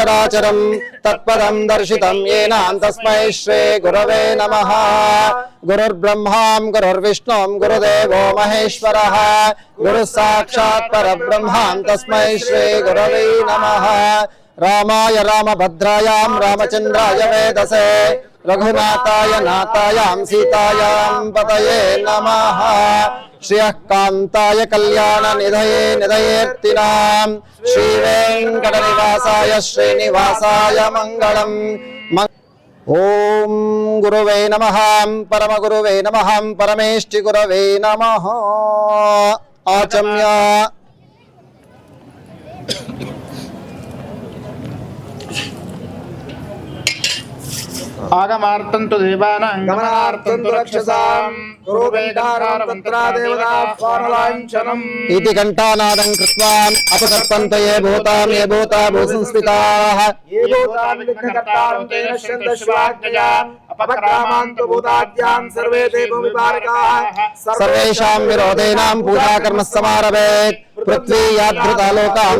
चराचरम तत्पदम् दर्शित ये नस्म श्री गुरव नम। गुरुर्ब्रह्माम् गुरुर्विष्णु, गुरुदेव महेश्वर। गुरुः साक्षात्पर परब्रह्माम् तस्म श्री गुरवे नमः। रामाय रामभद्रायाम् रामचन्द्राय वेदसे। రఘునాథాయ నాథాయాం సీతాయాం పతయే నమః శ్రియః కాంతాయ కళ్యాణ నిధయే నిధయేర్తినాం శ్రీ వెంకట నివాసాయ శ్రీనివాసాయ మంగళం మ- ఓం గురువే నమ పరమ గురువే నమ పరమేష్టి గురవే నమ ఆచమ్య ఆగమార్తం తు దేవానాం గమనార్థం తు రక్షసాం గురువేదారం తంత్రాదేవతాస్వానలాంఛనం ఇది ఘంటానాదం కృత్వా అపసర్పంత ఏ భూతాం ఏ భూతా భూసంస్మితాః ఏ భూతాన్ విఘ్నకర్తారం తే నశ్యంత శివాజ్ఞయా అపక్రామాంతు భూతాద్యాన్ సర్వే తే భూమిపారకాః సర్వేషాం విరోధేనాం పూజాకర్మ సమారభేత్ పృథ్వీ యాదృతాలోకాం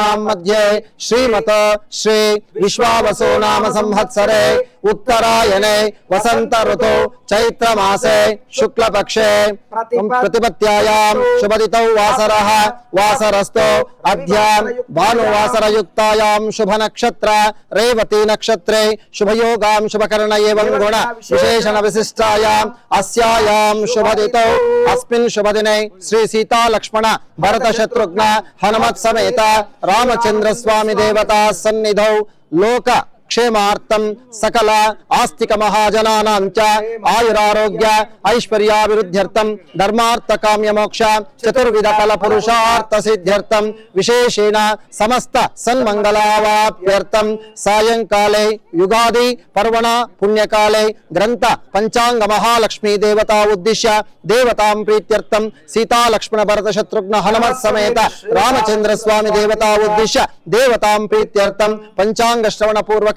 ప్రాహార్దే శ్వేతవరాహ కల్పే వైవస్వతే అంతరే కలియుగే उत्तरायणे वसंत ऋतौ चैत्र मासे शुक्ल पक्षे प्रतिपत्यायां शुभदितौ भानुवासर शुभ नक्षत्र रेवती नक्षत्रे शुभकर्ण एवं गुण विशेषण विशिष्टायां अस्यायां शुभदितौ। अस्मिन् श्री सीता लक्ष्मण भरत शत्रुघ्न हनुमत् समेत रामचंद्र स्वामी देवता सन्निधौ लोक శుభదితౌ అస్మిన్ శుభదినే శ్రీ సీతా లక్ష్మణ భరత శత్రుఘ్న హనుమత్ సమేత రామచంద్ర స్వామి దేవతా సన్నిధౌ లోక క్షేమార్థం సకల ఆస్తిక మహాజనానాం చ ఆయురారోగ్య ఐశ్వర్యాభివృద్ధ్యర్థం ధర్మార్థ కామ్య మోక్ష చతుర్విధ ఫల పురుషార్థ సిద్ధ్యర్థం విశేషేణ సమస్త సన్మంగళావాప్యర్థం సాయంకాలే యుగాది పర్వణ పుణ్యకాలే గ్రంథ పంచాంగ మహాలక్ష్మీ దేవతా ఉద్దిశ్య దేవతాం ప్రీత్యర్థం సీతా లక్ష్మణ భరత శత్రుఘ్న హనుమత్ సమేత రామచంద్ర స్వామి దేవతా ఉద్దిశ్య దేవతాం ప్రీత్యర్థం పంచాంగ శ్రవణ పూర్వక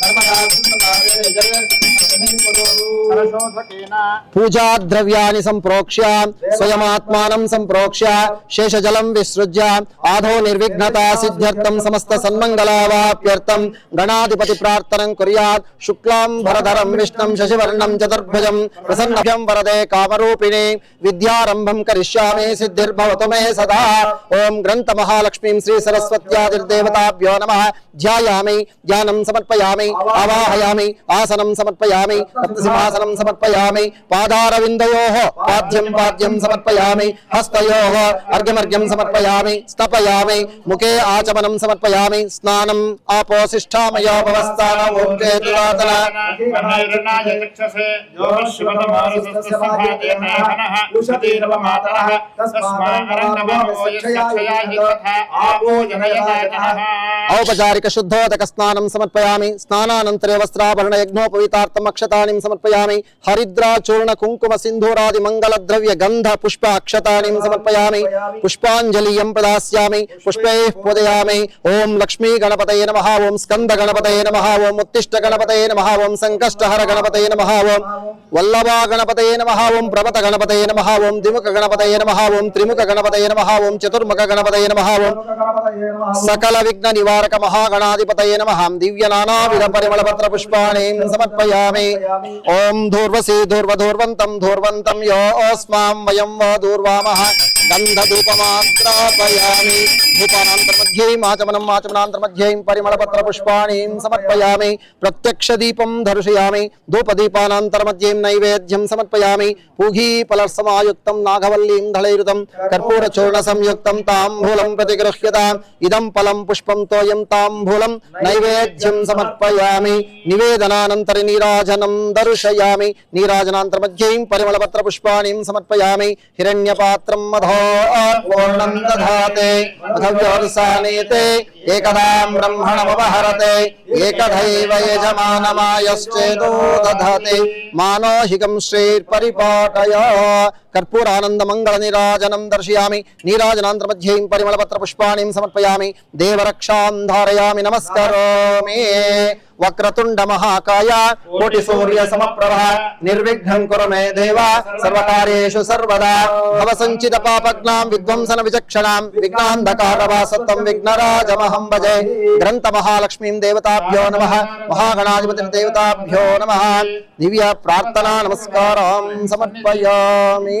కర్మ కాకుండా బాగా पूजा द्रव्या संप्रोक्ष्य स्वयमात्मानं संप्रोक्ष्य शेषजलं विसृज्य, आधो निर्विघ्नता सिद्ध्यर्थं समस्त सन्मङ्गलावाप्यर्थं गणाधिपति प्रार्थनं कुरिया शुक्लां भरधरं विष्णु शशिवर्णं, चतुर्भुज, प्रसन्नभ्यं वरदे कामरूपिणे, विद्यारम्भं करिष्यामि सिद्धिर्भवतु मे सदा। महालक्ष्मी श्री श्रीसरस्वत्यादिर्देवताभ्यो नमः। ध्यायामि ज्ञानं समर्पयामी, आवाहयामी आसनम समर्पया समर्पयामि रत्नसिंहासनं समर्पयामि पादारविन्दयोः पाद्यं पाद्यं समर्पयामि हस्तयोः अर्घ्यमर्घ्यं समर्पयामि स्तपयामि मुखे आचमनं समर्पयामि स्नानम् आपोशिष्ठामयो औपचारिक शुद्धोदक स्नानं समर्पयामि स्नानानन्तरे वस्त्राभरण यज्ञोपवीतार्थम् ఉషతీరవ సమర్పయామి. అక్షతానిం సమర్పయామి హరిద్రా చూర్ణ కుంకుమ సింధూరాది మంగళ ద్రవ్య గంధ పుష్ప అక్షతానిం సమర్పయామి. పుష్పాంజలియం ప్రదాస్యామి. పుష్పే పూజయామి. ఓం లక్ష్మీ గణపతయ నమః. ఓం స్కంద గణపతయ నమః. ఓం ఉత్తిష్ట గణపతయ నమః. ఓం సంకష్టహర గణపతయ నమః. ఓం వల్లభా గణపతయ నమః. ఓం ప్రమత గణపతయ నమః. ఓం ద్విముఖ గణపతయ నమః. ఓం త్రిముఖ గణపతయ నమః. ఓం చతుర్ముఖ గణపతయ నమః. ఓం సకల విఘ్న నివారక మహాగణాధిపతయ నమః. దివ్య నానావిధ పరిమళ పత్ర పుష్పాణి సమర్పయామి. नमामि ॐ धूर्वसी धूर्वंतम यो योऽस्मां वयम वा दूर्वामः। గంధధూపమాగ్రాపయామి ధూపానాంతర్మధ్యై ఆచమనం ఆచమనాంతర్మధ్యై పరిమళపత్ర పుష్పాణి సమర్పయామి ప్రత్యక్ష దీపం దర్శయామి ధూపదీపానాంతర్మధ్యై నైవేద్యం సమర్పయామి పూఘీ పలర్సమాయుక్తం నాగవల్లీం ధళైరుతం కర్పూరచూర్ణ సంయుక్తం తాంబూలం ప్రతిగృహ్యత ఇదం ఫలం పుష్పం తోయం తాంబూలం నైవేద్యం సమర్పయామి నివేదనానంతరి నీరాజనం దర్శయామి నీరాజనాంతర్మధ్యై పరిమళపత్ర సమర్పయామి హిరణ్యపాత్రం మధో पूर्णम् दधाते पृथिव्योत्सानीते एकदाम् ब्रह्मणमुपहरते एकधैव यजमानमायश्चेदो दधते। मानोहिकम् श्रीर्परिपाटय। कर्पूरानन्दमङ्गलनीराजनम् दर्शयामि नीराजनान्तर्मध्यैम् परिमलपत्रपुष्पाणिम् समर्पयामि, देवरक्षां धारयामि, नमस्करोमि। వక్రతుండ మహాకాయ కోటి సూర్య సమప్రభ నిర్విఘ్నం కురు మే దేవ సర్వకార్యేషు సర్వదా భవ సంచిత పాపజ్ఞాం విధ్వంసన విచక్షణాం విఘ్నాంధకారవాసత్వం విఘ్నరాజమహం భజే గ్రంథ మహాలక్ష్మీం దేవతాభ్యో నమ మహాగణాధిపతి దేవతాభ్యో నమ దివ్య ప్రార్థనా నమస్కారం సమర్పయామి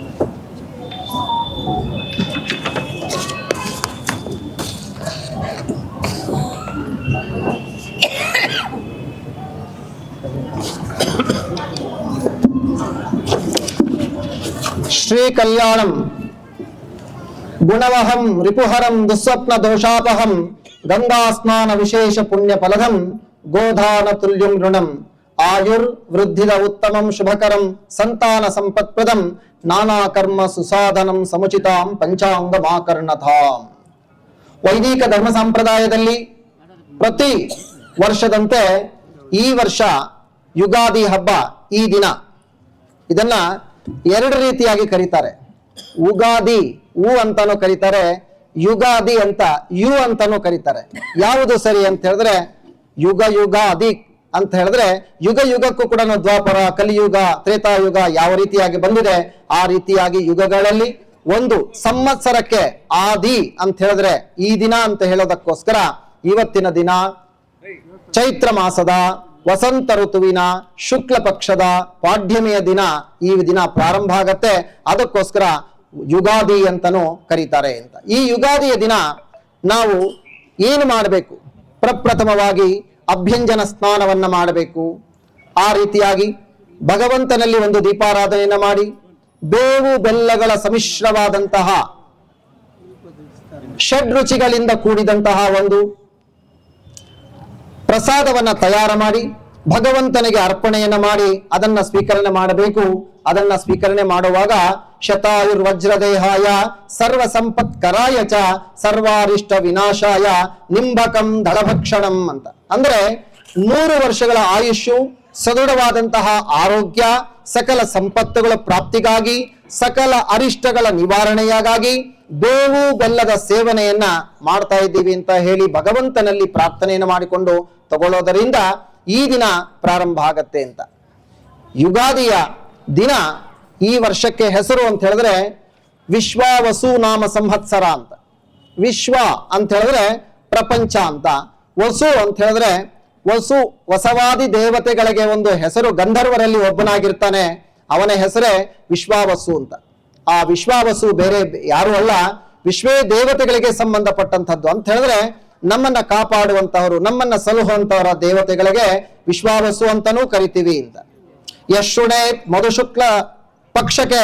ಶ್ರೀ ಕಲ್ಯಾಣಂ ಗುಣವಹಂ ರಿಪುಹರಂ ದುಸ್ವಪ್ನ ದೋಷಾಪಹಂ ಗಂಗಾ ಸ್ನಾನ ವಿಶೇಷ ಪುಣ್ಯ ಫಲದಂ ಗೋಧಾನ ತುಲ್ಯಂ ಋಣಂ ಆಯುರ್ ವೃದ್ಧಿದ ಉತ್ತಮಂ ಶುಭಕರಂ ಸಂತಾನ ಸಂಪತ್ಪ್ರದಂ ನಾನಾ ಕರ್ಮ ಸುಸಾಧನಂ ಸಮುಚಿತಾಂ ಪಂಚಾಂಗ ಮಾಕರ್ಣತಾಂ ವೈದಿಕ ಧರ್ಮ ಸಂಪ್ರದಾಯದಲ್ಲಿ ಪ್ರತಿ ವರ್ಷದಂತೆ ಈ ವರ್ಷ ಯುಗಾದಿ ಹಬ್ಬ ಈ ದಿನ ಇದನ್ನ ಎರಡು ರೀತಿಯಾಗಿ ಕರೀತಾರೆ. ಉಗಾದಿ ಉ ಅಂತಾನು ಕರೀತಾರೆ, ಯುಗಾದಿ ಅಂತ ಯು ಅಂತಾನು ಕರೀತಾರೆ. ಯಾವುದು ಸರಿ ಅಂತ ಹೇಳಿದ್ರೆ ಯುಗ ಯುಗಾದಿ ಅಂತ ಹೇಳಿದ್ರೆ ಯುಗ ಯುಗಕ್ಕೂ ಕೂಡ ದ್ವಾಪರ, ಕಲಿಯುಗ, ತ್ರೇತಾಯುಗ ಯಾವ ರೀತಿಯಾಗಿ ಬಂದಿದೆ ಆ ರೀತಿಯಾಗಿ ಯುಗಗಳಲ್ಲಿ ಒಂದು ಸಂವತ್ಸರಕ್ಕೆ ಆದಿ ಅಂತ ಹೇಳಿದ್ರೆ ಈ ದಿನ ಅಂತ ಹೇಳೋದಕ್ಕೋಸ್ಕರ ಇವತ್ತಿನ ದಿನ, ಚೈತ್ರ ಮಾಸದ ವಸಂತ ಋತುವಿನ ಶುಕ್ಲ ಪಕ್ಷದ ಪಾಢ್ಯಮಯ ದಿನ ಈ ದಿನ ಪ್ರಾರಂಭ ಆಗತ್ತೆ. ಅದಕ್ಕೋಸ್ಕರ ಯುಗಾದಿ ಅಂತನೂ ಕರೀತಾರೆ ಅಂತ. ಈ ಯುಗಾದಿಯ ದಿನ ನಾವು ಏನು ಮಾಡಬೇಕು? ಪ್ರಪ್ರಥಮವಾಗಿ ಅಭ್ಯಂಜನ ಸ್ನಾನವನ್ನು ಮಾಡಬೇಕು. ಆ ರೀತಿಯಾಗಿ ಭಗವಂತನಲ್ಲಿ ಒಂದು ದೀಪಾರಾಧನೆಯನ್ನು ಮಾಡಿ, ಬೇವು ಬೆಲ್ಲಗಳ ಸಮಿಶ್ರವಾದಂತಹ ಷಡ್ ರುಚಿಗಳಿಂದ ಕೂಡಿದಂತಹ ಒಂದು ಪ್ರಸಾದವನ್ನ ತಯಾರು ಮಾಡಿ, ಭಗವಂತನಿಗೆ ಅರ್ಪಣೆಯನ್ನ ಮಾಡಿ, ಅದನ್ನ ಸ್ವೀಕರಣೆ ಮಾಡಬೇಕು. ಅದನ್ನ ಸ್ವೀಕರಣೆ ಮಾಡುವಾಗ ಶತಾಯುರ್ವಜ್ರದೇಹಾಯ ವಜ್ರದೇಹಾಯ ಸರ್ವ ಸಂಪತ್ಕರಾಯ ಚ, ಸರ್ವಾರಿಷ್ಟ ವಿನಾಶಾಯ, ನಿಂಬಕಂ ದಳಭಕ್ಷಣಂ ಅಂತ. ಅಂದ್ರೆ ನೂರು ವರ್ಷಗಳ ಆಯುಷ್ಯು, ಸದೃಢವಾದಂತಹ ಆರೋಗ್ಯ, ಸಕಲ ಸಂಪತ್ತುಗಳ ಪ್ರಾಪ್ತಿಗಾಗಿ ಸಕಲ ಅರಿಷ್ಟಗಳ ನಿವಾರಣೆಯಾಗಾಗಿ ಬೇವು ಬೆಲ್ಲದ ಸೇವನೆಯನ್ನ ಮಾಡ್ತಾ ಇದ್ದೀವಿ ಅಂತ ಹೇಳಿ ಭಗವಂತನಲ್ಲಿ ಪ್ರಾರ್ಥನೆಯನ್ನು ಮಾಡಿಕೊಂಡು ತಗೊಳ್ಳೋದರಿಂದ ಈ ದಿನ ಪ್ರಾರಂಭ ಆಗತ್ತೆ ಅಂತ. ಯುಗಾದಿಯ ದಿನ ಈ ವರ್ಷಕ್ಕೆ ಹೆಸರು ಅಂತ ಹೇಳಿದ್ರೆ ವಿಶ್ವ ವಸು ನಾಮ ಸಂವತ್ಸರ ಅಂತ. ವಿಶ್ವ ಅಂತ ಹೇಳಿದ್ರೆ ಪ್ರಪಂಚ ಅಂತ. ವಸು ಅಂತ ಹೇಳಿದ್ರೆ ವಸು ವಸವಾದಿ ದೇವತೆಗಳಿಗೆ ಒಂದು ಹೆಸರು ಗಂಧರ್ವರಲ್ಲಿ ಒಬ್ಬನಾಗಿರ್ತಾನೆ. ಅವನ ಹೆಸರೇ ವಿಶ್ವಾವಸು ಅಂತ. ಆ ವಿಶ್ವಾವಸು ಬೇರೆ ಯಾರು ಅಲ್ಲ, ವಿಶ್ವೇ ದೇವತೆಗಳಿಗೆ ಸಂಬಂಧಪಟ್ಟಂಥದ್ದು ಅಂತ ಹೇಳಿದ್ರೆ ನಮ್ಮನ್ನ ಕಾಪಾಡುವಂತಹವರು, ನಮ್ಮನ್ನ ಸಲಹುವಂತವರ ದೇವತೆಗಳಿಗೆ ವಿಶ್ವಾವಸು ಅಂತನೂ ಕರಿತೀವಿ ಅಂತ. ಯಶುಣೆ ಮಧುಶುಕ್ಲ ಪಕ್ಷಕ್ಕೆ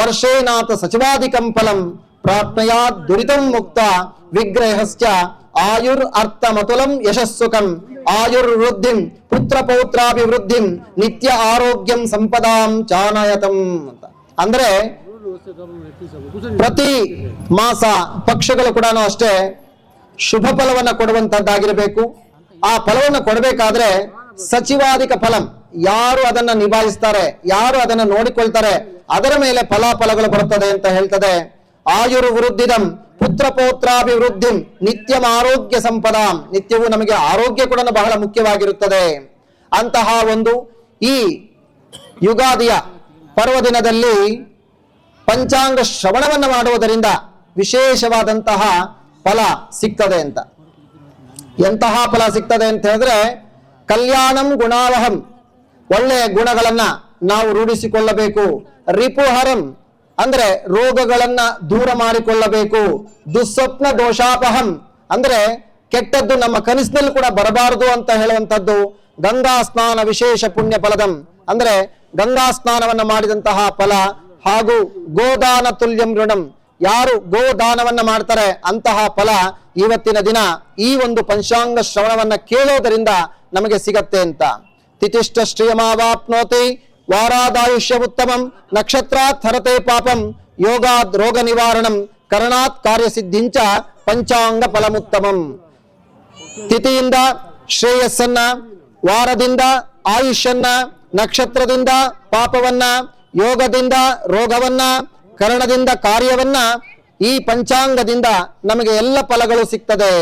ವರ್ಷೇನಾಥ ಸಚಿವಾದಿಕಂ ಫಲಂ ಪ್ರಾರ್ಥನೆಯ ದುರಿತಂ ಮುಕ್ತ ವಿಗ್ರಹಶ್ಚ ಆಯುರ್ ಅರ್ಥ ಮತುಲಂ ಯಶಸ್ಸುಕಂ ಆಯುರ್ ವೃದ್ಧಿಂ ಪುತ್ರ ಪೌತ್ರಾಭಿವೃದ್ಧಿಂ ನಿತ್ಯ ಆರೋಗ್ಯಂ ಸಂಪದಾಂ ಚಾನಯತಂ ಅಂತ. ಅಂದ್ರೆ ಪ್ರತಿ ಮಾಸ ಪಕ್ಷಗಳು ಕೂಡ ಅಷ್ಟೇ ಶುಭ ಫಲವನ್ನ ಕೊಡುವಂತದ್ದಾಗಿರಬೇಕು. ಆ ಫಲವನ್ನು ಕೊಡಬೇಕಾದ್ರೆ ಸಚಿವಾದಿಕ ಫಲಂ. ಯಾರು ಅದನ್ನ ನಿಭಾಯಿಸ್ತಾರೆ, ಯಾರು ಅದನ್ನ ನೋಡಿಕೊಳ್ತಾರೆ, ಅದರ ಮೇಲೆ ಫಲಾಫಲಗಳು ಬರುತ್ತದೆ ಅಂತ ಹೇಳ್ತದೆ. ಆಯುರ್ ವೃದ್ಧಿದಂ ಪುತ್ರ ಪೌತ್ರಾಭಿವೃದ್ಧಿ ಆರೋಗ್ಯ ಸಂಪದ. ನಿತ್ಯವೂ ನಮಗೆ ಆರೋಗ್ಯ ಕೂಡ ಬಹಳ ಮುಖ್ಯವಾಗಿರುತ್ತದೆ. ಅಂತಹ ಒಂದು ಈ ಯುಗಾದಿಯ ಪರ್ವದಿನದಲ್ಲಿ ಪಂಚಾಂಗ ಶ್ರವಣವನ್ನು ಮಾಡುವುದರಿಂದ ವಿಶೇಷವಾದಂತಹ ಫಲ ಸಿಗ್ತದೆ ಅಂತ. ಎಂತಹ ಫಲ ಸಿಗ್ತದೆ ಅಂತ ಹೇಳಿದ್ರೆ ಕಲ್ಯಾಣಂ ಗುಣಾವಹಂ. ಒಳ್ಳೆಯ ಗುಣಗಳನ್ನ ನಾವು ರೂಢಿಸಿಕೊಳ್ಳಬೇಕು. ರಿಪುಹರಂ ಅಂದ್ರೆ ರೋಗಗಳನ್ನ ದೂರ ಮಾಡಿಕೊಳ್ಳಬೇಕು, ದುಸ್ವಪ್ನ ದೋಷಾಪಹಂ, ಅಂದ್ರೆ ಕೆಟ್ಟದ್ದು ನಮ್ಮ ಕನಸಿನಲ್ಲಿ ಕೂಡ ಬರಬಾರದು ಅಂತ ಹೇಳುವಂತದ್ದು ಗಂಗಾ ಸ್ನಾನ ವಿಶೇಷ ಪುಣ್ಯ ಫಲದಂ. ಅಂದ್ರೆ ಗಂಗಾ ಸ್ನಾನವನ್ನ ಮಾಡಿದಂತಹ ಫಲ ಹಾಗೂ ಗೋದಾನ ತುಲ್ಯಂ ಋಣಂ. ಯಾರು ಗೋದಾನವನ್ನ ಮಾಡ್ತಾರೆ ಅಂತಹ ಫಲ ಇವತ್ತಿನ ದಿನ ಈ ಒಂದು ಪಂಚಾಂಗ ಶ್ರವಣವನ್ನ ಕೇಳೋದರಿಂದ ನಮಗೆ ಸಿಗತ್ತೆ ಅಂತ. ತಿತಿಷ್ಠ ಶ್ರಿಯಮಾವಾಪ್ನೋತಿ ವಾರಾದಾಯುಷ್ಯ ಉತ್ತಮಂ ನಕ್ಷತ್ರಾತ್ ಹರತೆ ಪಾಪಂ ರೋಗ ನಿವಾರಣಂ ಕರಣಾತ್ ಕಾರ್ಯಸಿದ್ಧಿಂಚ ಪಂಚಾಂಗ ಫಲಮುತ್ತಮಂ ತಿಥಿಯಿಂದ ಶ್ರೇಯಸ್ಸನ್ನ, ವಾರದಿಂದ ಆಯುಷ್ಯನ್ನ, ನಕ್ಷತ್ರದಿಂದ ಪಾಪವನ್ನ, ಯೋಗದಿಂದ ರೋಗವನ್ನ, ಕರಣದಿಂದ ಕಾರ್ಯವನ್ನ ಈ ಪಂಚಾಂಗದಿಂದ ನಮಗೆ ಎಲ್ಲ ಫಲಗಳು ಸಿಗ್ತದೆ.